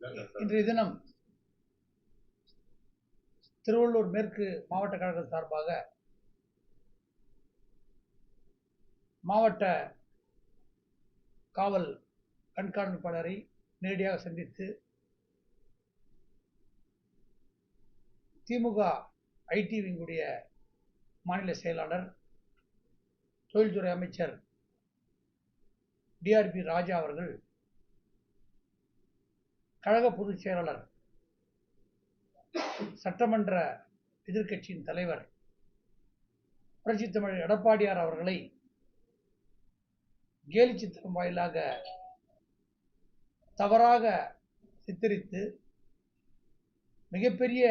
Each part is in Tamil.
இன்றைய தினம் திருவள்ளூர் மேற்கு மாவட்ட கழகம் சார்பாக மாவட்ட காவல் கண்காணிப்பாளரை நேரடியாக சந்தித்து திமுக ஐடி விங்குடைய மாநில செயலாளர் தொழில்துறை அமைச்சர் டிஆர்பி ராஜா அவர்கள் கழக பொதுச் செயலாளர் சட்டமன்ற எதிர்க்கட்சியின் தலைவர் புரட்சித் தமிழர் எடப்பாடியார் அவர்களை கேலி சித்திரம் வாயிலாக தவறாக சித்தரித்து மிகப்பெரிய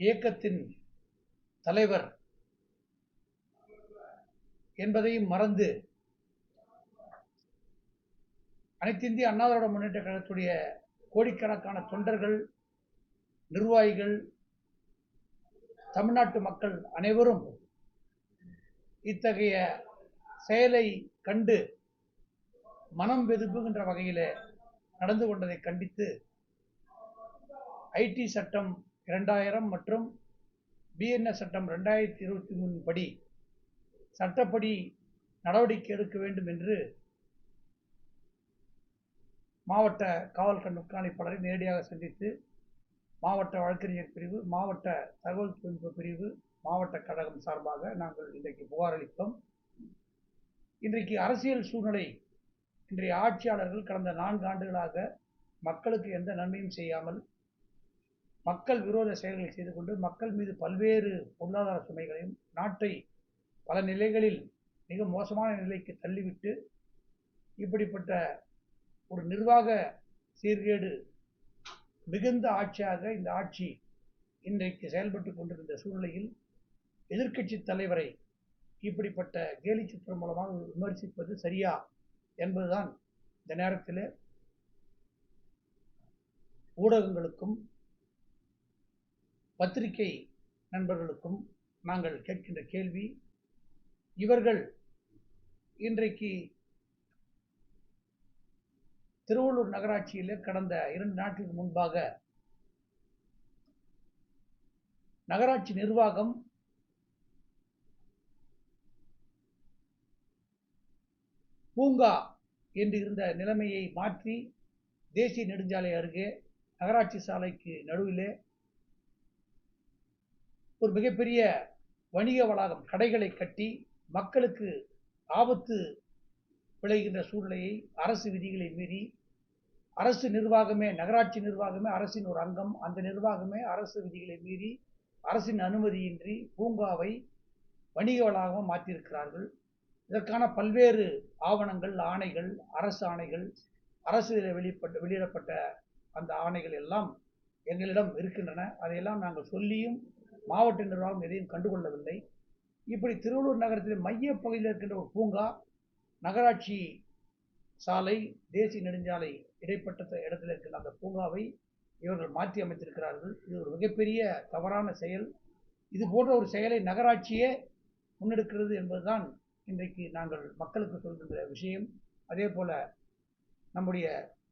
இயக்கத்தின் தலைவர் என்பதையும் மறந்து அனைத்திந்திய அண்ணா திராவிட முன்னேற்ற கழகத்துடைய கோடிக்கணக்கான தொண்டர்கள் நிர்வாகிகள் தமிழ்நாட்டு மக்கள் அனைவரும் இத்தகைய செயலை கண்டு மனம் வெதுப்புகின்ற வகையில் நடந்து கொண்டதை கண்டித்து ஐடி சட்டம் இரண்டாயிரம் மற்றும் பிஎன்எஸ் சட்டம் ரெண்டாயிரத்தி இருபத்தி மூணு படி சட்டப்படி நடவடிக்கை எடுக்க வேண்டும் என்று மாவட்ட காவல் கண்காணிப்பாளரை நேரடியாக சந்தித்து மாவட்ட வழக்கறிஞர் பிரிவு மாவட்ட தகவல் தொழில்நுட்ப பிரிவு மாவட்ட கழகம் சார்பாக நாங்கள் இன்றைக்கு புகார் அளித்தோம். இன்றைக்கு அரசியல் சூழ்நிலை இன்றைய ஆட்சியாளர்கள் கடந்த நான்கு ஆண்டுகளாக மக்களுக்கு எந்த நன்மையும் செய்யாமல் மக்கள் விரோத செயல்களை செய்து கொண்டு மக்கள் மீது பல்வேறு பொருளாதார சுமைகளையும் நாட்டை பல நிலைகளில் மிக மோசமான நிலைக்கு தள்ளிவிட்டு இப்படிப்பட்ட ஒரு நிர்வாக சீர்கேடு மிகுந்த ஆட்சியாக இந்த ஆட்சி இன்றைக்கு செயல்பட்டு கொண்டிருந்த சூழ்நிலையில் எதிர்க்கட்சி தலைவரை இப்படிப்பட்ட கேலி சித்திரம் மூலமாக விமர்சிப்பது சரியா என்பதுதான் இந்த நேரத்தில் ஊடகங்களுக்கும் பத்திரிகை நண்பர்களுக்கும் நாங்கள் கேட்கின்ற கேள்வி இவர்கள் இன்றைக்கு திருவள்ளூர் நகராட்சியில் கடந்த இரண்டு நாட்களுக்கு முன்பாக நகராட்சி நிர்வாகம் பூங்கா என்று இருந்த நிலைமையை மாற்றி தேசிய நெடுஞ்சாலை அருகே நகராட்சி சாலைக்கு நடுவிலே ஒரு மிகப்பெரிய வணிக வளாகம் கடைகளை கட்டி மக்களுக்கு ஆபத்து விளைகின்ற சூழ்நிலையை அரசு விதிகளை மீறி அரசு நிர்வாகமே நகராட்சி நிர்வாகமே அரசின் ஒரு அங்கம். அந்த நிர்வாகமே அரசு விதிகளை மீறி அரசின் அனுமதியின்றி பூங்காவை வணிக வளாகம் மாற்றியிருக்கிறார்கள். இதற்கான பல்வேறு ஆவணங்கள் ஆணைகள் அரசு ஆணைகள் அரசு வெளிப்பட்ட வெளியிடப்பட்ட அந்த ஆணைகள் எல்லாம் எங்களிடம் இருக்கின்றன. அதையெல்லாம் நாங்கள் சொல்லியும் மாவட்ட நிர்வாகம் எதையும் கண்டுகொள்ளவில்லை. இப்படி திருவள்ளூர் நகரத்தில் மைய பகுதியில் இருக்கின்ற ஒரு பூங்கா நகராட்சி சாலை தேசிய நெடுஞ்சாலை இடைப்பட்ட இடத்தில் இருக்கிற அந்த பூங்காவை இவர்கள் மாற்றி அமைத்திருக்கிறார்கள். இது ஒரு மிகப்பெரிய தவறான செயல். இது போன்ற ஒரு செயலை நகராட்சியே முன்னெடுக்கிறது என்பதுதான் இன்றைக்கு நாங்கள் மக்களுக்கு சொல்கின்ற விஷயம். அதே போல் நம்முடைய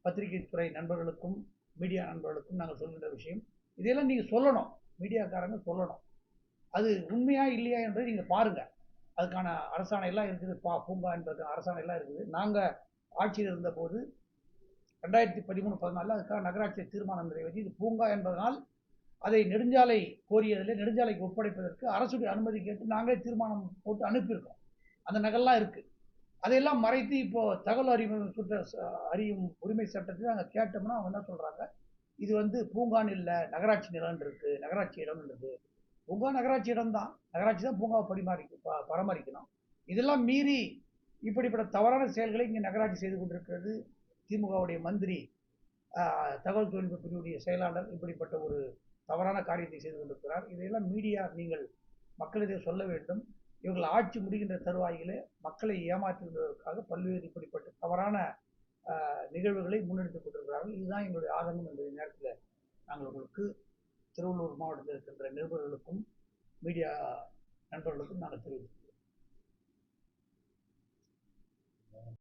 பத்திரிகை துறை நண்பர்களுக்கும் மீடியா நண்பர்களுக்கும் நாங்கள் சொல்கின்ற விஷயம். இதையெல்லாம் நீங்கள் சொல்லணும். மீடியாக்காரங்க சொல்லணும். அது உண்மையா இல்லையா என்பதை நீங்கள் பாருங்கள் அதுக்கான அரசாணை எல்லாம் இருக்குது. பா பூங்கா என்பது அரசாணை எல்லாம் இருக்குது. நாங்கள் ஆட்சியில் இருந்தபோது ரெண்டாயிரத்தி பதிமூணு பதினாலில் அதுக்காக நகராட்சி தீர்மானம் நிறைவேற்றி இது பூங்கா என்பதனால் அதை நெடுஞ்சாலை கோரியதில் நெடுஞ்சாலைக்கு ஒப்படைப்பதற்கு அரசுடைய அனுமதி கேட்டு நாங்களே தீர்மானம் போட்டு அனுப்பியிருக்கோம். அந்த நகல்லாம் இருக்குது அதையெல்லாம் மறைத்து இப்போது தகவல் அறிவு சுற்ற அறியும் உரிமை சட்டத்தில் நாங்கள் கேட்டோம்னா அவங்க என்ன சொல்கிறாங்க இது வந்து பூங்கான்னு இல்லை நகராட்சி நிலம் இருக்குது நகராட்சி இடம் இருக்குது பூங்கா நகராட்சி இடம் தான் நகராட்சி தான் பூங்காவை பரிமாறி ப பராமரிக்கணும். இதெல்லாம் மீறி இப்படிப்பட்ட தவறான செயல்களை இங்கே நகராட்சி செய்து கொண்டிருக்கிறது. திமுகவுடைய மந்திரி தகவல் தொழில்நுட்ப பிரிவுடைய செயலாளர் இப்படிப்பட்ட ஒரு தவறான காரியத்தை செய்து கொண்டிருக்கிறார். இதையெல்லாம் மீடியா நீங்கள் மக்களிடையே சொல்ல வேண்டும். இவர்கள் ஆட்சி முடிகின்ற தருவாயிலே மக்களை ஏமாற்றுவதற்காக பல்வேறு இப்படிப்பட்ட தவறான நிகழ்வுகளை முன்னெடுத்துக் கொண்டிருக்கிறார்கள். இதுதான் எங்களுடைய ஆதங்கம் என்பதை நேரத்தில் நாங்கள் உங்களுக்கு திருவள்ளூர் மாவட்டத்தில் இருக்கின்ற நிருபர்களுக்கும் மீடியா நண்பர்களுக்கும் நாங்கள் தெரிவித்தோம்